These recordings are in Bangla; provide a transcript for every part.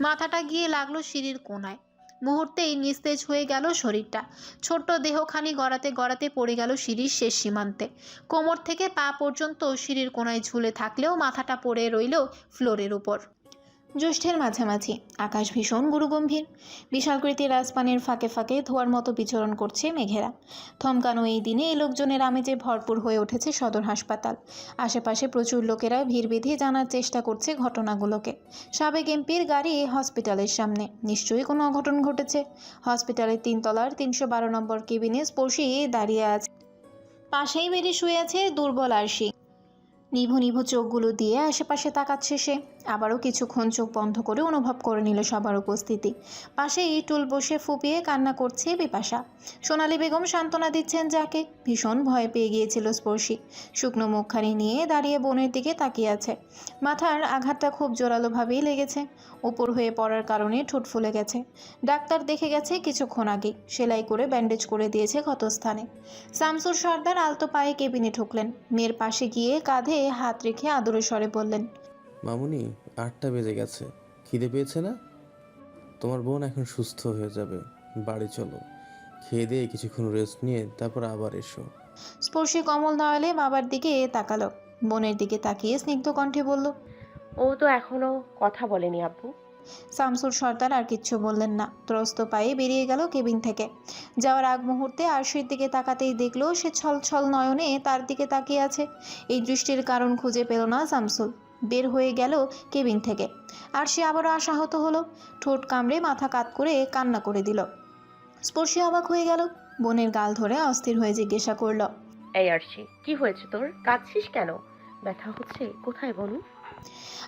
মাথাটা গিয়ে লাগল সিঁড়ির কোনায়। মুহূর্তেই নিস্তেজ হয়ে গেল শরীরটা। ছোট্ট দেহখানি গড়াতে গড়াতে পড়ে গেল সিঁড়ির শেষ সীমান্তে। কোমর থেকে পা পর্যন্ত সিঁড়ির কোনায় ঝুলে থাকলেও মাথাটা পড়ে রইল ফ্লোরের উপর। জ্যৈষ্ঠের মাঝামাঝি। আকাশ ভীষণ গুরুগম্ভীর। বিশালকৃতির রাজপানের ফাঁকে ফাঁকে ধোয়ার মতো বিচরণ করছে মেঘেরা। থমকানো এই দিনে এই লোকজনের আমেজে ভরপুর হয়ে উঠেছে সদর হাসপাতাল। আশেপাশে প্রচুর লোকেরা ভিড় বেঁধে জানার চেষ্টা করছে ঘটনাগুলোকে। সাবেক এমপির গাড়ি এই হসপিটালের সামনে। নিশ্চয়ই কোনো অঘটন ঘটেছে। হসপিটালের তিনতলার তিনশো বারো নম্বর কেবিনে স্পর্শী দাঁড়িয়ে আছে। পাশেই বেডে শুয়ে আছে দুর্বল আরশি। নিভু নিভু চোখগুলো দিয়ে আশেপাশে তাকাচ্ছে সে। আবারও কিছুক্ষণ চোখ বন্ধ করে অনুভব করে নিল সবার উপস্থিতি। পাশেই টুল বসে ফুপিয়ে কান্না করছে বিপাশা। সোনালী বেগম সান্ত্বনা দিচ্ছেন যাকে। ভীষণ ভয় পেয়ে গিয়েছিল স্পর্শী। শুকনো মুখখানি নিয়ে দাঁড়িয়ে বোনের দিকে তাকিয়ে আছে। মাথার আঘাতটা খুব জোরালোভাবেই লেগেছে। উপর হয়ে পড়ার কারণে ঠোঁট ফুলে গেছে। ডাক্তার দেখে গেছে কিছুক্ষণ আগে। সেলাই করে ব্যান্ডেজ করে দিয়েছে ক্ষতস্থানে। শামসুর সর্দার আলতো পায়ে কেবিনে ঢুকলেন। মেয়ের পাশে গিয়ে কাঁধে হাত রেখে আদরে স্বরে বললেন মামুনি আটটা বেজে গেছে। খিদে পেয়েছে না? তোমার বোন এখন সুস্থ হয়ে যাবে। বাড়ি চলো। খেয়ে দিয়ে কিছুক্ষণ রেস্ট নিয়ে তারপর আবার এসো। স্পর্শী কমল না নয়লে বাবার দিকে তাকালো। বোনের দিকে তাকিয়ে স্নিগ্ধ কণ্ঠে বলল ও তো এখনও কথা বলেনি আব্বু। শামসুর সর্দার আর কিচ্ছু বললেন না। ত্রস্ত পায়ে বেরিয়ে গেল কেবিন থেকে। যাওয়ার আগ মুহূর্তে আরশির দিকে তাকাতেই দেখল সে ছল ছল নয়নে তার দিকে তাকিয়ে আছে। এই দৃষ্টির কারণ খুঁজে পেল না শামসুল বের হয়ে গেল কেবিন থেকে। আর সে আবারও আশাহত হলো। ঠোঁট কামড়ে মাথা কাত করে কান্না করে দিল। স্পর্শী অবাক হয়ে গেল। বোনের গাল ধরে অস্থির হয়ে জিজ্ঞাসা করল এই আরশি কি হয়েছে তোর? কাঁদছিস কেন? ব্যথা হচ্ছে। কোথায় বলু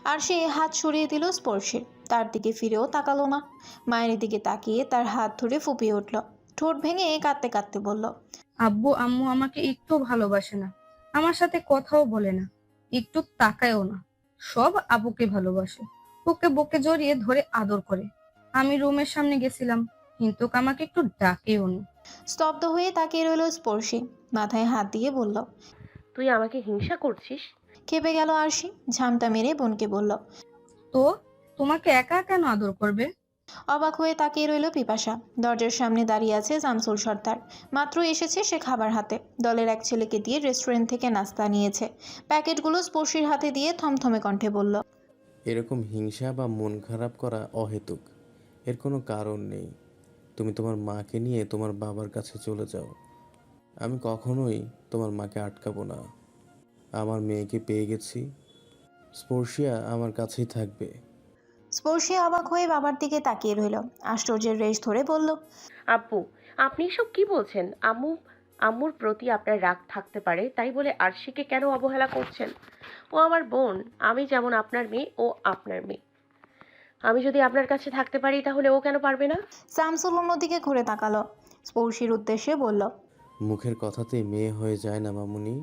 আর সে হাত সরিয়ে দিল স্পর্শের। তার দিকে ফিরেও তাকালো না। মায়ের দিকে তাকিয়ে তার হাত ধরে ফুপিয়ে উঠল। ঠোঁট ভেঙে কাঁদতে কাঁদতে বলল আব্বু আম্মু আমাকে একটু ভালোবাসে না। আমার সাথে কথাও বলে না। একটু তাকায়ও না। সব আপুকে ভালোবাসে। ওকে বুকে জড়িয়ে ধরে আদর করে। আমি রুমের সামনে গেছিলাম। কিন্তু আমাকে একটু ডাকেও নি। স্তব্ধ হয়ে তাকিয়ে রইল স্পর্শী। মাথায় হাত দিয়ে বলল তুই আমাকে হিংসা করছিস? খেপে গেল আরশি। ঝামটা মেরে বোনকে বলল তো তোমাকে একা কেন আদর করবে? অবাক হয়ে তাকিয়ে রইল পিপাসা। দরজার সামনে দাঁড়িয়ে আছে শামসুল সর্দার। মাত্র এসেছে সে খাবার হাতে। দলের এক ছেলেকে দিয়ে রেস্টুরেন্ট থেকে নাস্তা নিয়েছে। প্যাকেটগুলো স্পর্শীর হাতে দিয়ে থমথমে কণ্ঠে বলল, এরকম হিংসা বা মন খারাপ করা অহেতুক। এর কোনো কারণ নেই। তুমি তোমার মাকে নিয়ে তোমার বাবার কাছে চলে যাও। আমি কখনোই তোমার মাকে আটকাবো না। আমার মেয়েকে পেয়ে গেছি। স্পর্শিয়া আমার কাছেই থাকবে। স্পর্শী অবাক হয়ে বাবার দিকে তাকিয়ে রইল। আশ্চর্যের রেশ ধরে বলল আব্বু আপনি সব কি বলছেন? আম্মু আম্মুর প্রতি আপনার রাগ থাকতে পারে তাই বলে আরশিকে কেন অবহেলা করছেন? ও আমার বোন আমি যেমন আপনার মেয়ে ও আপনার মেয়ে। আমি যদি আপনার কাছে থাকতে পারি তাহলে ও কেন পারবে না? শামসুল অন্যদিকে ঘুরে তাকালো। স্পর্শীর উদ্দেশ্যে বলল মুখের কথাতে মেয়ে হয়ে যায় না মামুনি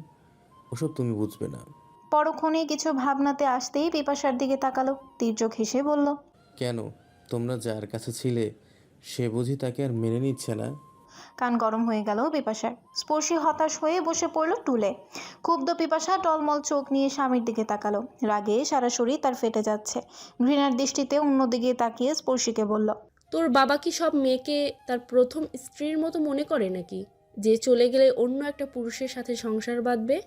ওসব তুমি বুঝবে না। পরক্ষণে কিছু ভাবনাতে আসতেই পিপাসার দিকে তাকালো তীর্যক হেসে বলল কেন? তোমরা যার কাছে ছিলে সে বুঝি তাকে আর মেনে নিচ্ছে না? কান গরম হয়ে গেল পিপাসার। স্পর্শী হতাশ হয়ে বসে পড়ল টুলে। ক্ষুব্ধ পিপাসা টলমল চোখ নিয়ে স্বামীর দিকে তাকালো। রাগে সারা শরীর তার ফেটে যাচ্ছে। ঘৃণার দৃষ্টিতে অন্যদিকে তাকিয়ে স্পর্শীকে বলল তোর বাবা কি সব মেয়েকে তার প্রথম স্ত্রীর মতো মনে করে নাকি? যে চলে গেলে অন্য একটা পুরুষের সাথে সংসার বাঁধবে?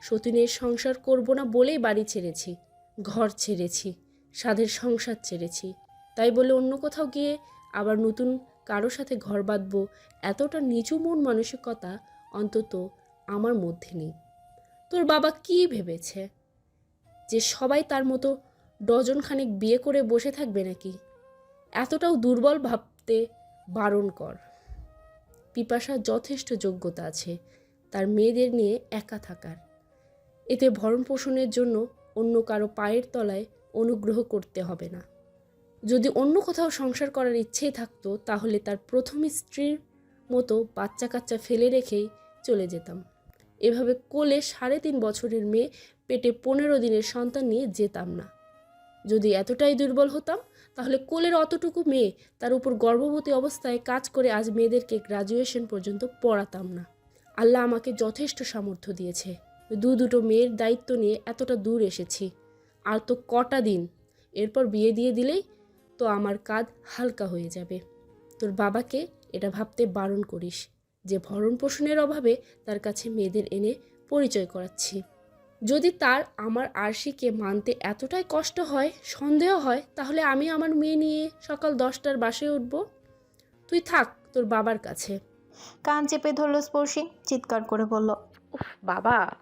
সতীনের সংসার করব না বলেই বাড়ি ছেড়েছি, ঘর ছেড়েছি, সাধের সংসার ছেড়েছি। তাই বলে অন্য কোথাও গিয়ে আবার নতুন কারও সাথে ঘর বাঁধবো এতটা নিচু মন মানসিকতা অন্তত আমার মধ্যে নেই। তোর বাবা কি ভেবেছে? যে সবাই তার মতো ডজনখানেক বিয়ে করে বসে থাকবে নাকি? এতটাও দুর্বল ভাবতে বারণ কর। পিপাসার যথেষ্ট যোগ্যতা আছে, তার মেয়েদের নিয়ে একা থাকার। এতে ভরণ পোষণের জন্য অন্য কারও পায়ের তলায় অনুগ্রহ করতে হবে না। যদি অন্য কোথাও সংসার করার ইচ্ছেই থাকতো, তাহলে তার প্রথম স্ত্রীর মতো বাচ্চা কাচ্চা ফেলে রেখেই চলে যেতাম। এভাবে কোলে সাড়ে তিন বছরের মেয়ে পেটে পনেরো দিনের সন্তান নিয়ে যেতাম না। যদি এতটাই দুর্বল হতাম, তাহলে কোলের অতটুকু মেয়ে তার উপর গর্ভবতী অবস্থায় কাজ করে আজ মেয়েদেরকে গ্রাজুয়েশন পর্যন্ত পড়াতাম না। আল্লাহ আমাকে যথেষ্ট সামর্থ্য দিয়েছে। দু দুটো মেয়ের দায়িত্ব নিয়ে এতটা দূর এসেছি। আর তো কটা দিন। এরপর বিয়ে দিয়ে দিলেই তো আমার কাঁধ হালকা হয়ে যাবে। তোর বাবাকে এটা ভাবতে বারণ করিস। যে ভরণ পোষণের অভাবে তার কাছে মেয়েদের এনে পরিচয় করাচ্ছি। যদি তার আমার আরশিকে মানতে এতটাই কষ্ট হয় সন্দেহ হয় তাহলে আমি আমার মেয়ে নিয়ে সকাল দশটার বাসে উঠব। তুই থাক তোর বাবার কাছে। কান চেপে ধরল স্পর্শী চিৎকার করে বলল উফ বাবা।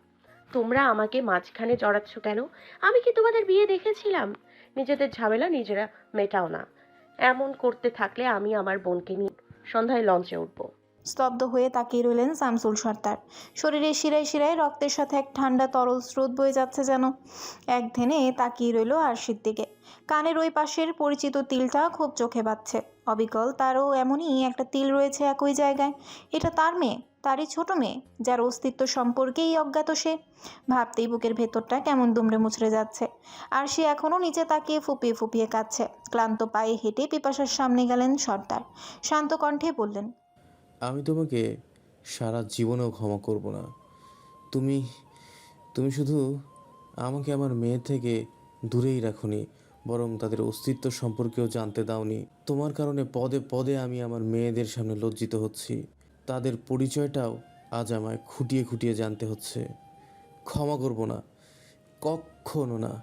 তোমরা আমাকে মাঝখানে জড়াচ্ছ কেন? আমি কি তোমাদের বিয়ে দেখেছিলাম? নিজেদের ঝামেলা নিজেরা মেটাও না। এমন করতে থাকলে আমি আমার বোনকে নিয়ে সন্ধ্যায় লঞ্চে উঠবো। স্তব্ধ হয়ে তাকিয়ে রইলেন শামসুল সর্দার। শরীরে শিরায় শিরায় রক্তের সাথে এক ঠান্ডা তরল স্রোত বয়ে যাচ্ছে যেন। এক ধ্যানে তাকিয়ে রইল আরশির দিকে। কানের ওই পাশের পরিচিত তিলটা খুব চোখে পাচ্ছে অবিকল তারও এমনই একটা তিল রয়েছে একই জায়গায়। এটা তার মেয়ে? তারই ছোট মেয়ে, যার অস্তিত্ব সম্পর্কেই অজ্ঞাত সে। ভাবতেই বুকের ভেতরটা কেমন দুমড়ে মুচড়ে যাচ্ছে। আর সে এখনও নিচে তাকিয়ে ফুপিয়ে ফুপিয়ে কাঁদছে। ক্লান্ত পায়ে হেঁটে পিপাসার সামনে গেলেন সর্দার। শান্ত কণ্ঠে বললেন, আমি তোমাকে সারা জীবনেও ক্ষমা করব না। তুমি তুমি শুধু আমাকে আমার মেয়ে থেকে দূরেই রাখোনি, বরং তাদের অস্তিত্ব সম্পর্কেও জানতে দাওনি। তোমার কারণে পদে পদে আমি আমার মেয়েদের সামনে লজ্জিত হচ্ছি। তাদের পরিচয়টাও আজ আমায় খুঁটিয়ে খুঁটিয়ে জানতে হচ্ছে। ক্ষমা করব না কখনো না।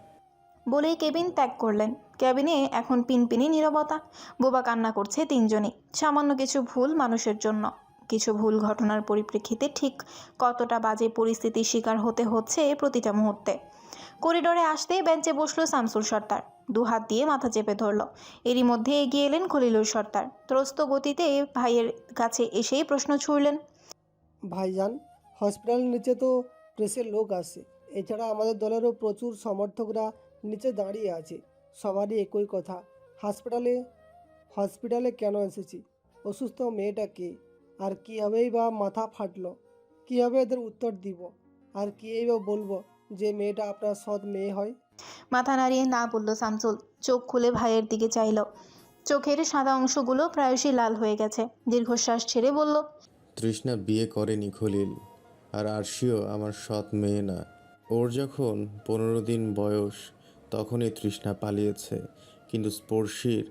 বলেই কেবিন ত্যাগ করলেন। ক্যাবিনে এখন পিনপিনি নীরবতা, বোবা কান্না করছে তিনজনই। সামান্য কিছু ভুল মানুষের জন্য। কিছু ভুল ঘটনার পরিপ্রেক্ষিতে ঠিক কতটা বাজে পরিস্থিতির শিকার হতে হচ্ছে প্রতিটা মুহূর্তে। করিডোরে আসতেই বেঞ্চে বসল শামসুল সর্দার। দু হাত দিয়ে মাথা চেপে ধরল। এরই মধ্যে এগিয়ে এলেন খলিলুর সর্দার। ত্রস্ত গতিতে ভাইয়ের কাছে এসেই প্রশ্ন ছুড়লেন, ভাইজান হসপিটালের নিচে তো প্রেসের লোক আছে। এছাড়া আমাদের দলেরও প্রচুর সমর্থকরা নিচে দাঁড়িয়ে আছে। সবারই একই কথা হসপিটালে হসপিটালে কেন এসেছি? অসুস্থ মেয়েটা কে? আর কীভাবেই বা মাথা ফাটলো? কীভাবে এদের উত্তর দিব? আর কীভাবে বলব? যে মেয়েটা আপনার সৎ মেয়ে হয়? মাথা নাড়িয়ে না বলল শামসুল। চোখ খুলে ভাইয়ের দিকে চাইল। চোখের সাদা অংশগুলো প্রায়শই লাল হয়ে গেছে। দীর্ঘশ্বাস ছেড়ে বলল তৃষ্ণা বিয়ে করেনি খলিল আর আরশিও আমার সৎ মেয়ে না। ওর যখন পনেরো দিন বয়স তখনই তৃষ্ণা পালিয়েছে। কিন্তু স্পর্শীর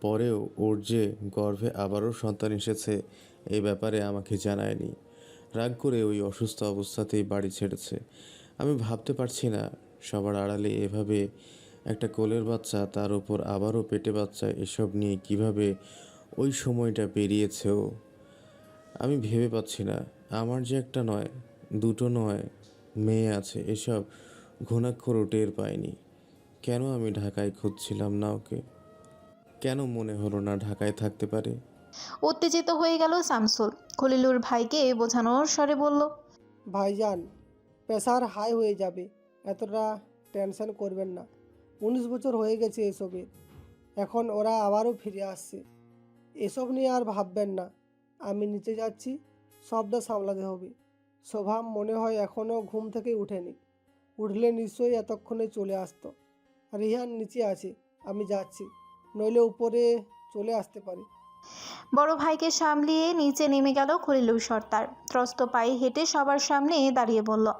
পরেও ওর যে গর্ভে আবারও সন্তান এসেছে এই ব্যাপারে আমাকে জানায়নি। রাগ করে ওই অসুস্থ অবস্থাতেই বাড়ি ছেড়েছে। আমি ভাবতে পারছি না। সবার আড়ালে এভাবে একটা কোলের বাচ্চা তার উপর আবারও পেটে বাচ্চা এসব নিয়ে কীভাবে ওই সময়টা পেরিয়েছে ও? আমি ভেবে পাচ্ছি না। আমার যে একটা নয় দুটো নয় মেয়ে আছে এসব ঘুণাক্ষরও টের পাইনি কেন আমি ঢাকায় খুঁজছিলাম না ওকে? কেন মনে হলো না ঢাকায় থাকতে পারে? উত্তেজিত হয়ে গেল শামসুল। খলিলুর ভাইকে বোঝানোর স্বরে বলল ভাইজান প্রেশার হাই হয়ে যাবে, এতটা টেনশন করবেন না। উনিশ বছর হয়ে গেছে এসবের। এখন ওরা আবারও ফিরে আসছে। এসব নিয়ে আর ভাববেন না। আমি নিচে যাচ্ছি, সবটা সামলাতে হবে। শোভাম মনে হয় এখনও ঘুম থেকে উঠেনি। উঠলে নিশ্চয়ই এতক্ষণে চলে আসতো। রিহান নিচে আছে, আমি যাচ্ছি। নইলে উপরে চলে আসতে পারি। বড় ভাইকে সামলিয়ে নিচে নেমে গেল খলিলুর সর্দার। ত্রস্ত পায়ে হেঁটে সবার সামনে দাঁড়িয়ে বলল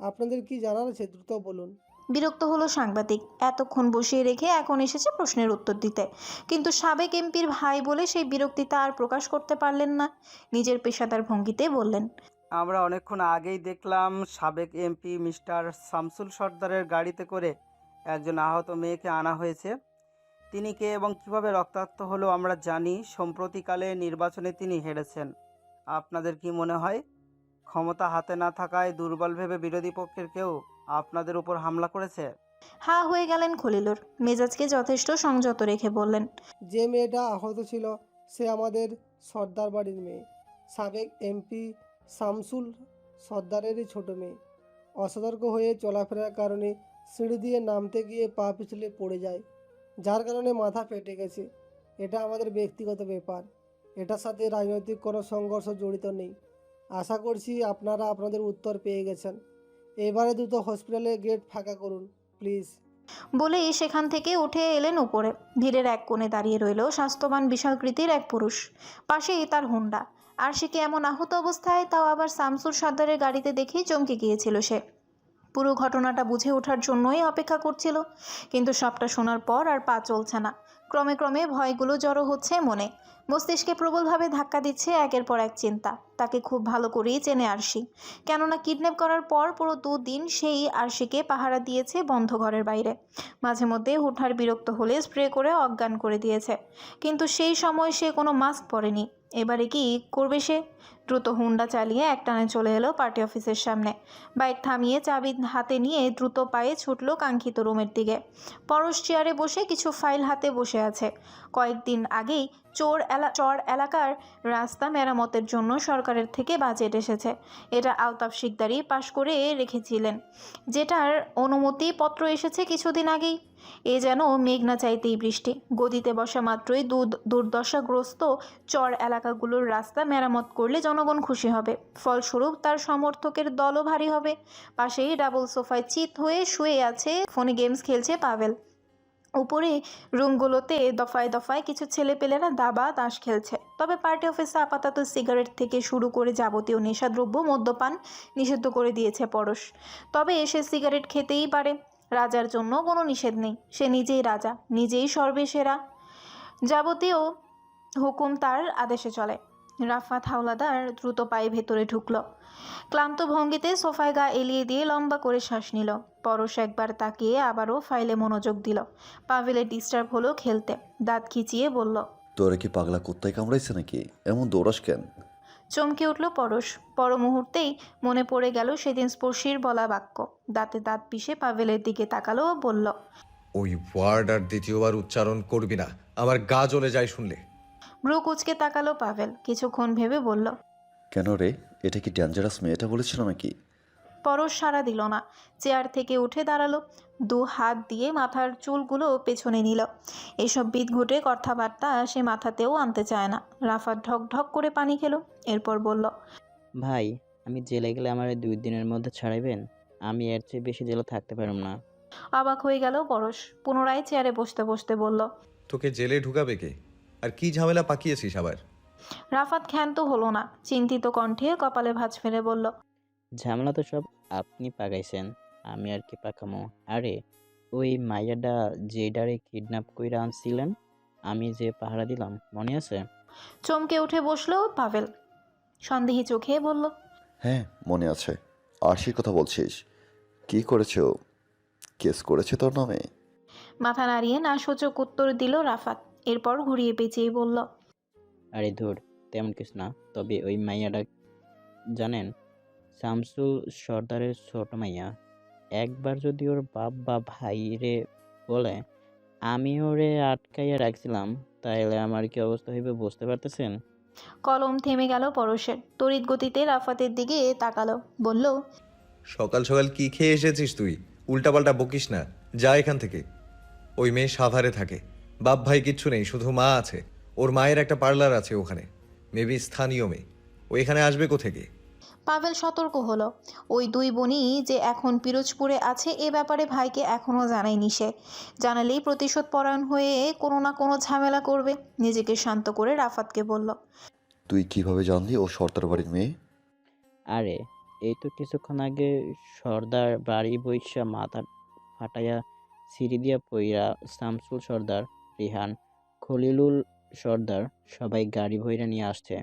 আপনাদের কি জানার আছে? দ্রুত বলুন। বিরক্ত হলো সাংবাদিক। এতক্ষণ বসিয়ে রেখে এখন এসেছে প্রশ্নের উত্তর দিতে। কিন্তু সাবেক এমপির ভাই বলে সেই বিরক্তিতা আর প্রকাশ করতে পারলেন না। নিজের পেশাদার ভঙ্গিতে বললেন আমরা অনেকক্ষণ আগেই দেখলাম সাবেক এমপি মিস্টার শামসুল সর্দারের গাড়িতে করে একজন আহত মেয়েকে আনা হয়েছে। তিনি কে এবং কীভাবে রক্তাক্ত হলো আমরা জানি সম্প্রতিকালে নির্বাচনে তিনি হেরেছেন। আপনাদের কি মনে হয়? ক্ষমতা হাতে না থাকায় দুর্বল ভেবে বিরোধী পক্ষের কেউ আপনাদের উপর হামলা করেছে? হা হয়ে গেলেন খলিলুর। মেজাজকে যথেষ্ট সংযত রেখে বললেন যে মেয়েটা আহত ছিল সে আমাদের সর্দার বাড়ির মেয়ে। সাবেক এমপি শামসুল সর্দারেরই ছোট মেয়ে। অসতর্ক হয়ে চলাফেরার কারণে সিঁড়ি দিয়ে নামতে গিয়ে পা পিছলে পড়ে যায় যার কারণে মাথা ফেটে গেছে। এটা আমাদের ব্যক্তিগত ব্যাপার। এটার সাথে রাজনৈতিক কোনো সংঘর্ষ জড়িত নেই। আশা করছি আপনারা আপনাদের উত্তর পেয়ে গেছেন। এবারে দ্রুত হসপিটালের গেট ফাঁকা করুন, প্লিজ। বলেই সেখান থেকে উঠে এলেন উপরে। ভিড়ের এক কোণে দাঁড়িয়ে রইল স্বাস্থ্যবান বিশালকৃতির এক পুরুষ। পাশেই তার হুন্ডা। আর সে কি এমন আহত অবস্থায়? তাও আবার শামসুর সর্দারের গাড়িতে দেখেই চমকে গিয়েছিল সে। পুরো ঘটনাটা বুঝে ওঠার জন্যই অপেক্ষা করছিল। কিন্তু সবটা শোনার পর আর পা চলছে না। ক্রমে ক্রমে ভয়গুলো জড়ো হচ্ছে মনে। মস্তিষ্কে প্রবলভাবে ধাক্কা দিচ্ছে একের পর এক চিন্তা। তাকে খুব ভালো করেই চেনে আরশি। কেননা কিডন্যাপ করার পর পুরো দুদিন সেই আরশিকে পাহারা দিয়েছে বন্ধ ঘরের বাইরে। মাঝে মধ্যে হুঠার বিরক্ত হলে স্প্রে করে অজ্ঞান করে দিয়েছে। কিন্তু সেই সময় সে কোনো মাস্ক পরেনি। এবারে কি করবে সে? দ্রুত হুন্ডা চালিয়ে একটানে চলে এলো পার্টি অফিসের সামনে। বাইক থামিয়ে চাবি হাতে নিয়ে দ্রুত পায়ে ছুটলো কাঙ্ক্ষিত রুমের দিকে। পরশ চেয়ারে বসে কিছু ফাইল হাতে বসে আছে। কয়েকদিন আগেই চোর এলা, চর এলাকার রাস্তা মেরামতের জন্য সরকারের থেকে বাজেট এসেছে। এটা আলতাফ শিকদারি পাশ করে রেখেছিলেন। যেটার অনুমতিপত্র এসেছে কিছুদিন আগেই। এ যেন মেঘনা চাইতেই বৃষ্টি। গদিতে বসা মাত্রই দুর্দশাগ্রস্ত চর এলাকাগুলোর রাস্তা মেরামত করলে জনগণ খুশি হবে। ফলস্বরূপ তার সমর্থকের দলও ভারী হবে। পাশেই ডাবল সোফায় চিত হয়ে শুয়ে আছে, ফোনে গেমস খেলছে পাভেল। উপরে রুমগুলোতে দফায় দফায় কিছু ছেলেপেলেরা দাবা তাস খেলছে। তবে পার্টি অফিসে আপাতত সিগারেট থেকে শুরু করে যাবতীয় নেশাদ্রব্য, মদ্যপান নিষিদ্ধ করে দিয়েছে পরশ। তবে এসে সিগারেট খেতেই পারে। রাজার জন্য কোনো নিষেধ নেই। সে নিজেই রাজা, নিজেই সর্বেসেরা। যাবতীয় হুকুম তার আদেশে চলে। রাফাত হাওলাদার দ্রুত পায়ে ভেতরে ঢুকলো। ক্লান্ত ভঙ্গিতে সোফায় গা এলিয়ে দিয়ে লম্বা করে শ্বাস নিল। পরশ একবার তাকিয়ে আবারও ফাইলে মনোযোগ দিল। পাভেলে ডিস্টার্ব হলো খেলতে। দাঁত খিচিয়ে বলল, তোরা কি পাগলা কুত্তায় কামড়াইছে নাকি? এমন দৌড়াস কেন? চমকে উঠল পরশ। পর মুহূর্তেই মনে পড়ে গেল সেদিন স্পর্শীর বলা বাক্য। দাঁতে দাঁত পিষে পাভেলের দিকে তাকালো ও বলল ওই ওয়ার্ড আর দ্বিতীয়বার উচ্চারণ করবি না আমার গা জ্বলে যায় শুনলে। ব্রু কুচকে তাকালো পাভেল কিছুক্ষণ ভেবে বলল কেন রে এটা কি ডেঞ্জারাস মেয়েটা বলেছিল নাকি? পরশ সাড়া দিল না। চেয়ার থেকে উঠে দাঁড়াল দু হাত দিয়ে মাথার চুলগুলো পেছনে নিল। এসব বিধ বিদঘুটে কথাবার্তা সে মাথাতেও আনতে চায় না। রাফাত ঢক ঢক করে পানি খেলো এরপর বলল ভাই আমি জেলে গেলে আমার দুই দিনের মধ্যে ছাড়াইবেন? আমি এর চেয়ে বেশি জেলে থাকতে পারব না। অবাক হয়ে গেল পরশ পুনরায় চেয়ারে বসতে বসতে বলল তোকে জেলে ঢুকাবে কে? আর কি ঝামেলা পাকিয়েছিস আবার? রাফাত ক্ষান্ত হলো না চিন্তিত কণ্ঠে কপালে ভাঁজ ফেলে বলল ঝামেলা তো সব আপনি পাকাইছেন আমি আর কি পাকামো। আরে ওই মাইয়াডা যেডারে কিডন্যাপ কইরা আনছিলেন আমি যে পাহারা দিলাম মনে আছে? চমকে উঠে বসল পাভেল। সন্দেহী চোখে বলল হ্যাঁ মনে আছে। আশির কথা বলছিস? কি করেছে ও? কেস করেছে তোর নামে? মাথা নাড়িয়ে না সূচক উত্তর দিল রাফাত এরপর ঘুরিয়ে পেঁচিয়ে বলল আরে ধুর তেমন কিছু না তবে ওই মাইয়াটা জানেন শামসুল সর্দারের ছোট মাইয়া একবার যদি ওর বাপ বা ভাই রে বলে আমি ওরে আটকাইয়া রাখছিলাম তাইলে আমার কি অবস্থা হইবে বুঝতে পারতেছেন? কলম থেমে গেল পরশের। তড়িৎ গতিতে রাফাতের দিকে তাকালো বলল সকাল সকাল কি খেয়ে এসেছিস তুই? উল্টাপাল্টা বকিস না যা এখান থেকে। ওই মেয়ে সাভারে থাকে বাপ ভাই কিচ্ছু নেই শুধু মা আছে। ওর মায়ের একটা পার্লার আছে ওখানে মেবি স্থানীয় মেয়ে। ও এখানে আসবে কোথেকে? পাভেল সতর্ক হলো। ওই দুই বোনই যে এখন পিরোজপুরে আছে এ ব্যাপারে ভাইকে এখনও জানায়নি সে। জানালেই প্রতিশোধ পরায়ণ হয়ে কোনো না কোনো ঝামেলা করবে নিজেকে শান্ত করে রাফাতকে বলল। তুই কীভাবে জানলি ও সর্দার বাড়ির মেয়ে? আরে এই তো কিছুক্ষণ আগে সর্দার বাড়ি বৈশা মাথা ফাটাইয়া সিঁড়ি দিয়া পইরা শামসুল সর্দার রিহান খলিলুল সর্দার সবাই গাড়ি ভইরা নিয়ে আসছে।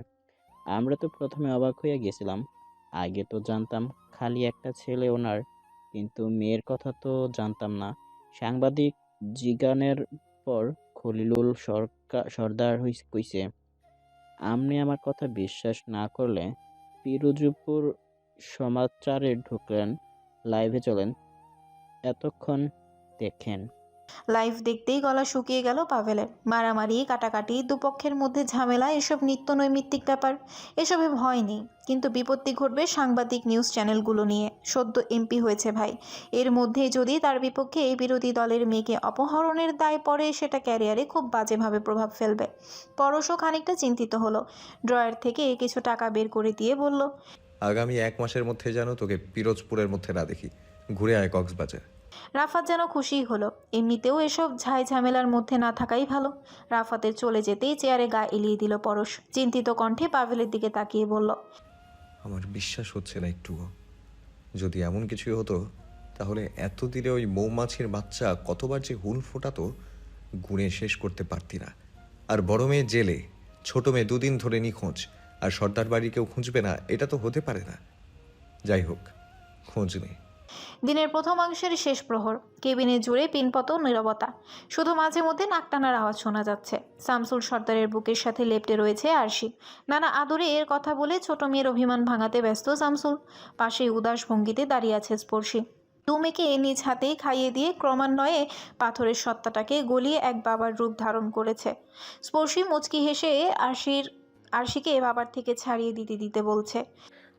আমরা তো প্রথমে অবাক হইয়া গেছিলাম। আগে তো জানতাম খালি একটা ছেলে ওনার, কিন্তু মেয়ের কথা তো জানতাম না। সাংবাদিক জিগানের পর খলিলুল সরকার সর্দার কইছে আপনি আমার কথা বিশ্বাস না করলে পিরোজপুর সমাচারে ঢুকলেন লাইভে চলেন, এতক্ষণ দেখেন। লাইভ দেখতেই গলা শুকিয়ে গেল পাভেলের। মারামারি, কাটাকাটি, দুপক্ষের মধ্যে ঝামেলা, এসব নিত্য নৈমিত্তিক ব্যাপার, এসবে ভয় নেই। কিন্তু বিপত্তি ঘটবে সাংবাদিক নিউজ চ্যানেলগুলো নিয়ে, সদ্য এমপি হয়েছে ভাই। এর মধ্যে যদি তার বিপক্ষে এই বিরোধী দলের মেয়েকে অপহরণের দায় পড়ে, সেটা ক্যারিয়ারে খুব বাজেভাবে প্রভাব ফেলবে। পরশও খানিকটা চিন্তিত হলো। ড্রয়ার থেকে কিছু টাকা বের করে দিয়ে বলল, আগামী এক মাসের মধ্যে যেন তোকে পিরোজপুরের মধ্যে না দেখি। ঘুরে আয় কক্সবাজার। রাফাত যেন খুশিই হলো। এমনিতেও এসব ঝাই ঝামেলার মধ্যে না থাকাই ভালো। রাফাতের চলে যেতেই চেয়ারে গা এলিয়ে দিল পরশ। চিন্তিত কণ্ঠে পাভেলের দিকে তাকিয়ে বলল, আমার বিশ্বাস হচ্ছে না একটুও। যদি এমন কিছুই হতো, তাহলে এত দিলে ওই মৌমাছির বাচ্চা কতবার যে হুল ফোটাতো, গুণে শেষ করতে পারতি না। আর বড় মেয়ে জেলে, ছোট মেয়ে দুদিন ধরে নিখোঁজ, আর সর্দার বাড়ি কেউ খুঁজবে না, এটা তো হতে পারে না। যাই হোক, খোঁজ নেই দিনের প্রথমাংশের শেষ প্রহর, কেবিনে জুড়ে পিনপত নীরবতা। শুধু মাঝে মধ্যে নাকটানার আওয়াজ শোনা যাচ্ছে। শামসুল সর্দারের বুকের সাথে লেপটে রয়েছে আরশি। নানা আদরে এর কথা বলে ছোট মেয়ের অভিমান ভাঙাতে ব্যস্ত শামসুল। পাশেই উদাস ভঙ্গিতে দাঁড়িয়ে আছে স্পর্শী। দু মেয়েকে নিজ হাতেই খাইয়ে দিয়ে ক্রমান্বয়ে পাথরের সত্তাটাকে গলিয়ে এক বাবার রূপ ধারণ করেছে। স্পর্শী মুচকি হেসে আরশির আরশিকে বাবার থেকে ছাড়িয়ে দিতে দিতে বলছে।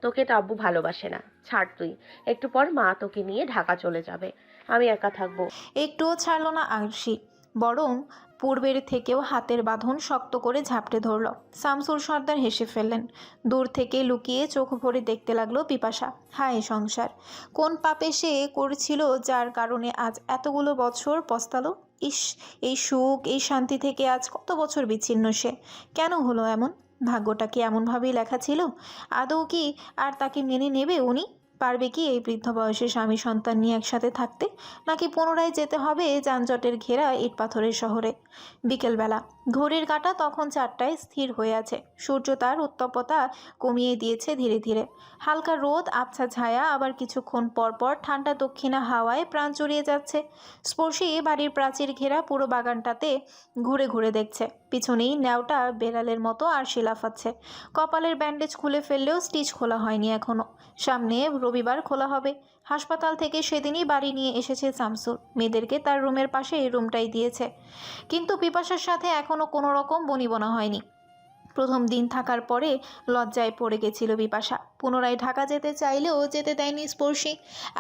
তোকে তো আব্বু ভালোবাসে না। ছাড় তুই। একটু পর মা তোকে নিয়ে ঢাকা চলে যাবে। আমি একা থাকব। একটুও ছাড়ল না আরশি। বরং পূর্বের থেকেও হাতের বাঁধন শক্ত করে ঝাপটে ধরল। শামসুল সর্দার হেসে ফেললেন। দূর থেকে লুকিয়ে চোখ ভরে দেখতে লাগল পিপাসা। হায় সংসার। কোন পাপে সে করছিল যার কারণে আজ এতগুলো বছর পস্তালো? ইস, এই সুখ, এই শান্তি থেকে আজ কত বছর বিচ্ছিন্ন সে? কেন হলো এমন? ভাগ্যটা কি এমনভাবেই লেখা ছিল? আদৌ কি আর তাকে মেনে নেবে উনি? পারবে কি এই বৃদ্ধ বয়সে স্বামী সন্তান নিয়ে একসাথে থাকতে? নাকি পুনরায় যেতে হবে যানজটের ঘেরা ইট পাথরের শহরে? বিকেলবেলা ঘড়ির কাঁটা তখন চারটায় স্থির হয়ে আছে। সূর্য তার উত্তপতা কমিয়ে দিয়েছে ধীরে ধীরে। হালকা রোদ, আবছা ছায়া, আবার কিছুক্ষণ পর পর ঠান্ডা দক্ষিণা হাওয়ায় প্রাণ চড়িয়ে যাচ্ছে। স্পর্শী বাড়ির প্রাচীর ঘেরা পুরো বাগানটাতে ঘুরে ঘুরে দেখছে। পিছনেই ন্যাওটা বেড়ালের মতো আর শিলাফাচ্ছে কপালের ব্যান্ডেজ খুলে ফেললেও স্টিচ খোলা হয়নি এখনও সামনে রবিবার খোলা হবে। হাসপাতাল থেকে সেদিনই বাড়ি নিয়ে এসেছে শামসুর। মেয়েদেরকে তার রুমের পাশে এই রুমটাই দিয়েছে। কিন্তু পিপাসার সাথে এখনও কোনো রকম বনিবনা হয়নি। প্রথম দিন থাকার পরে লজ্জায় পড়ে গেছিল বিপাশা। পুনরায় ঢাকা যেতে চাইলেও যেতে দেয়নি স্পর্শী।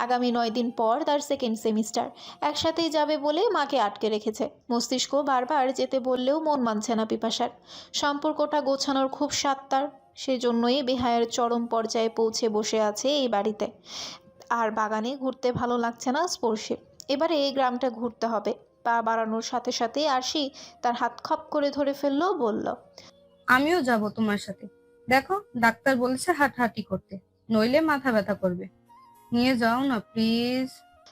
আগামী নয় দিন পর তার সেকেন্ড সেমিস্টার একসাথেই যাবে বলে মাকে আটকে রেখেছে। মস্তিষ্ক বারবার যেতে বললেও মন মানছে না পিপাসার সম্পর্কটা গোছানোর খুব স্বাদ তার। সেজন্যই বেহায়ের চরম পর্যায়ে পৌঁছে বসে আছে এই বাড়িতে। আর বাগানে ঘুরতে ভালো লাগছে না স্পর্শে এবারে এই গ্রামটা ঘুরতে হবে। পা বাড়ানোর সাথে সাথে আসি তার হাত খপ করে ধরে ফেলল বলল, আমিও যাব তোমার সাথে। দেখো, ডাক্তার বলছে হাঁটাহাঁটি করতে, নইলে মাথা ব্যথা করবে। নিয়ে যাও না প্লিজ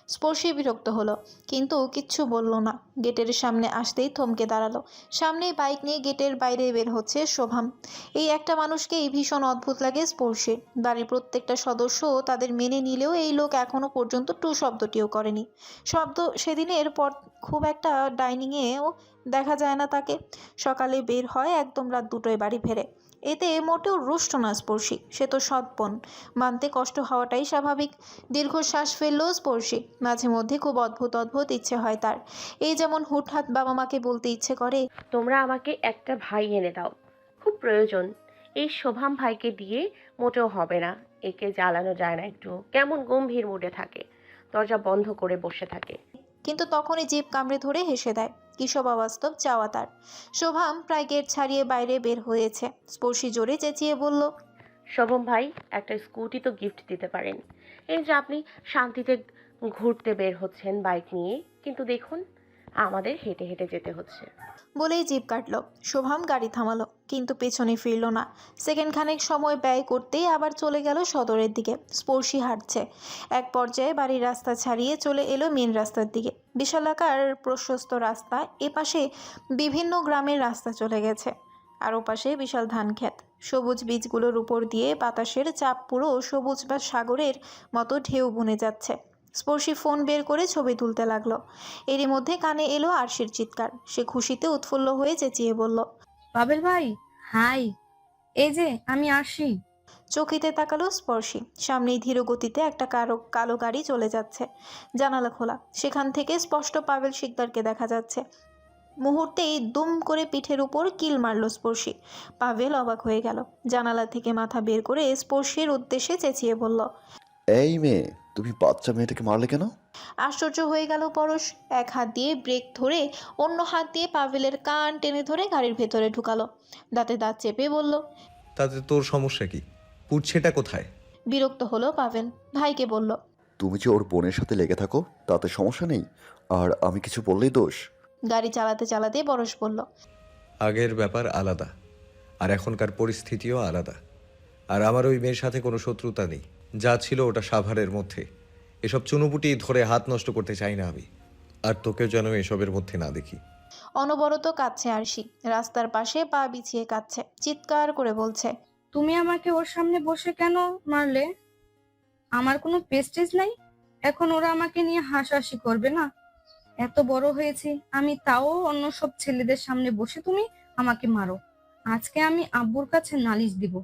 স্পর্শী বিরক্ত হলো। কিন্তু কিচ্ছু বলল না। গেটের সামনে আসতেই থমকে দাঁড়াল। সামনেই বাইক নিয়ে গেটের বাইরে বের হচ্ছে শোভাম। এই একটা মানুষকেই ভীষণ অদ্ভুত লাগে স্পর্শে। বাড়ির প্রত্যেকটা সদস্য তাদের মেনে নিলেও এই লোক এখনও পর্যন্ত টু শব্দটিও করেনি। শব্দ সেদিনের পর খুব একটা ডাইনিংয়েও দেখা যায় না তাকে। সকালে বের হয় একদম রাত দুটোয় বাড়ি ফেরে। এতে মোটেও রুষ্ট না স্পর্শী সে তো সৎপন মানতে কষ্ট হওয়াটাই স্বাভাবিক। দীর্ঘশ্বাস ফেললেও স্পর্শী মাঝে মধ্যে খুব অদ্ভুত অদ্ভুত ইচ্ছে হয় তার। এই যেমন হুটহাট বাবা মাকে বলতে ইচ্ছে করে তোমরা আমাকে একটা ভাই এনে দাও। খুব প্রয়োজন। এই শোভাম ভাইকে দিয়ে মোটেও হবে না। একে জ্বালানো যায় না একটু। কেমন গম্ভীর মুডে থাকে। দরজা বন্ধ করে বসে থাকে। কিন্তু তখনই জিভ কামড়ে ধরে হেসে দেয়। কিসব অবাস্তব চাওয়া তার। শোভাম প্রায় গেট ছাড়িয়ে বাইরে বের হয়েছে। স্পর্শী জোরে চেঁচিয়ে বলল শোভম ভাই একটা স্কুটি তো গিফট দিতে পারেন। এই যে আপনি শান্তিতে ঘুরতে বের হচ্ছেন বাইক নিয়ে কিন্তু দেখুন আমাদের হেঁটে হেঁটে যেতে হচ্ছে। বলেই জিপ কাটলো। শোভাম গাড়ি থামালো কিন্তু পেছনে ফিরল না। সেকেন্ড খানেক সময় ব্যয় করতেই আবার চলে গেল সদরের দিকে। স্পর্শী হাঁটছে। এক পর্যায়ে বাড়ির রাস্তা ছাড়িয়ে চলে এলো মেন রাস্তার দিকে। বিশালাকার প্রশস্ত রাস্তা এপাশে বিভিন্ন গ্রামের রাস্তা চলে গেছে। আর ওপাশে বিশাল ধান ক্ষেত। সবুজ বীজগুলোর উপর দিয়ে বাতাসের চাপ পুরো সবুজ বা সাগরের মতো ঢেউ বুনে যাচ্ছে। স্পর্শী ফোন বের করে ছবি তুলতে লাগল। এরই মধ্যে কানে এলো আরশির চিৎকার। সে খুশিতে উৎফুল্ল হয়ে চেঁচিয়ে বলল পাবেল ভাই, হাই। এই যে, আমি আসি চকিতে তাকালো স্পর্শী। সামনেই ধীর গতিতে একটা কারও কালো গাড়ি চলে যাচ্ছে। জানালা খোলা। সেখান থেকে স্পষ্ট পাভেল শিকদারকে দেখা যাচ্ছে। মুহূর্তেই দুম করে পিঠের উপর কিল মারল স্পর্শী। পাভেল অবাক হয়ে গেল। জানালা থেকে মাথা বের করে স্পর্শীর উদ্দেশ্যে চেঁচিয়ে বলল এই মেয়ে তুমি বাচ্চা মেয়েটাকে মারলে কেন? আশ্চর্য হয়ে গেল পরশ। এক হাত দিয়ে ব্রেক ধরে অন্য হাত দিয়ে পাভেলের কান টেনে ধরে গাড়ির ভেতরে ঢুকালো। দাঁতে দাঁত চেপে বলল তাতে তোর সমস্যা কি? পুড়ছেটা কোথায়? বিরক্ত হলো পাভেল ভাইকে বলল তুমি যে ওর বোনের সাথে লেগে থাকো তাতে সমস্যা নেই। আর আমি কিছু বললেই দোষ। গাড়ি চালাতে চালাতে পরশ বলল আগের ব্যাপার আলাদা আর এখনকার পরিস্থিতিও আলাদা। আর আমার ওই মেয়ের সাথে কোনো শত্রুতা নেই। যা ছিল ওটা সাভারের মধ্যে। এসব চুনুপুটি ধরে হাত নষ্ট করতে চাই না আমি। আর তোকেও যেন এসবের মধ্যে না দেখি। অনবরত কাঁদছে আরশি। রাস্তার পাশে পা বিছিয়ে কাঁদছে। চিৎকার করে বলছে তুমি আমাকে ওর সামনে বসে কেন মারলে? আমার কোনো পেস্টেজ নাই। এখন ওরা আমাকে নিয়ে হাসাহাসি করবে না? এত বড় হয়েছি, আমি তাও অন্য সব ছেলেদের সামনে বসে তুমি আমাকে মারো। আজকে আমি আব্বুর কাছে নালিশ দিব।